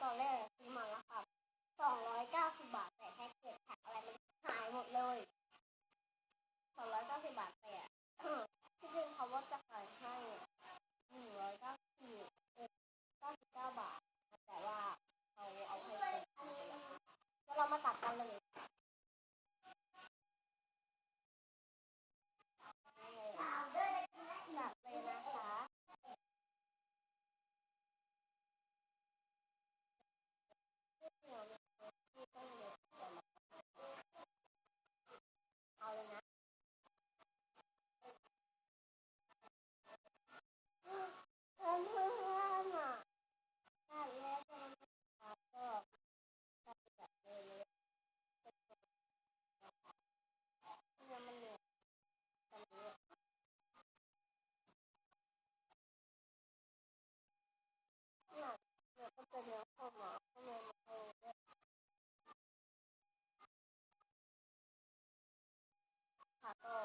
ตอ Oh.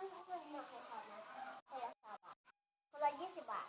เพื่อนช่อนมาขอขอาคนละยี่สิบบาท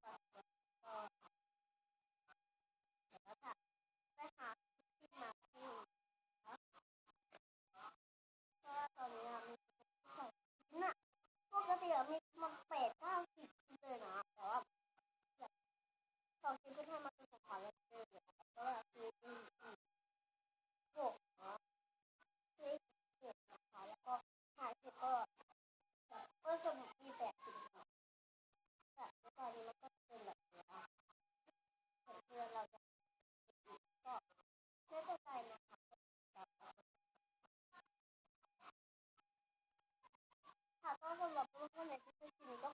ก็เคพื่อนเราจะก็ไม่เป็นไรนะคะค่ะก็สำหรับเพื่อนๆในที่นี้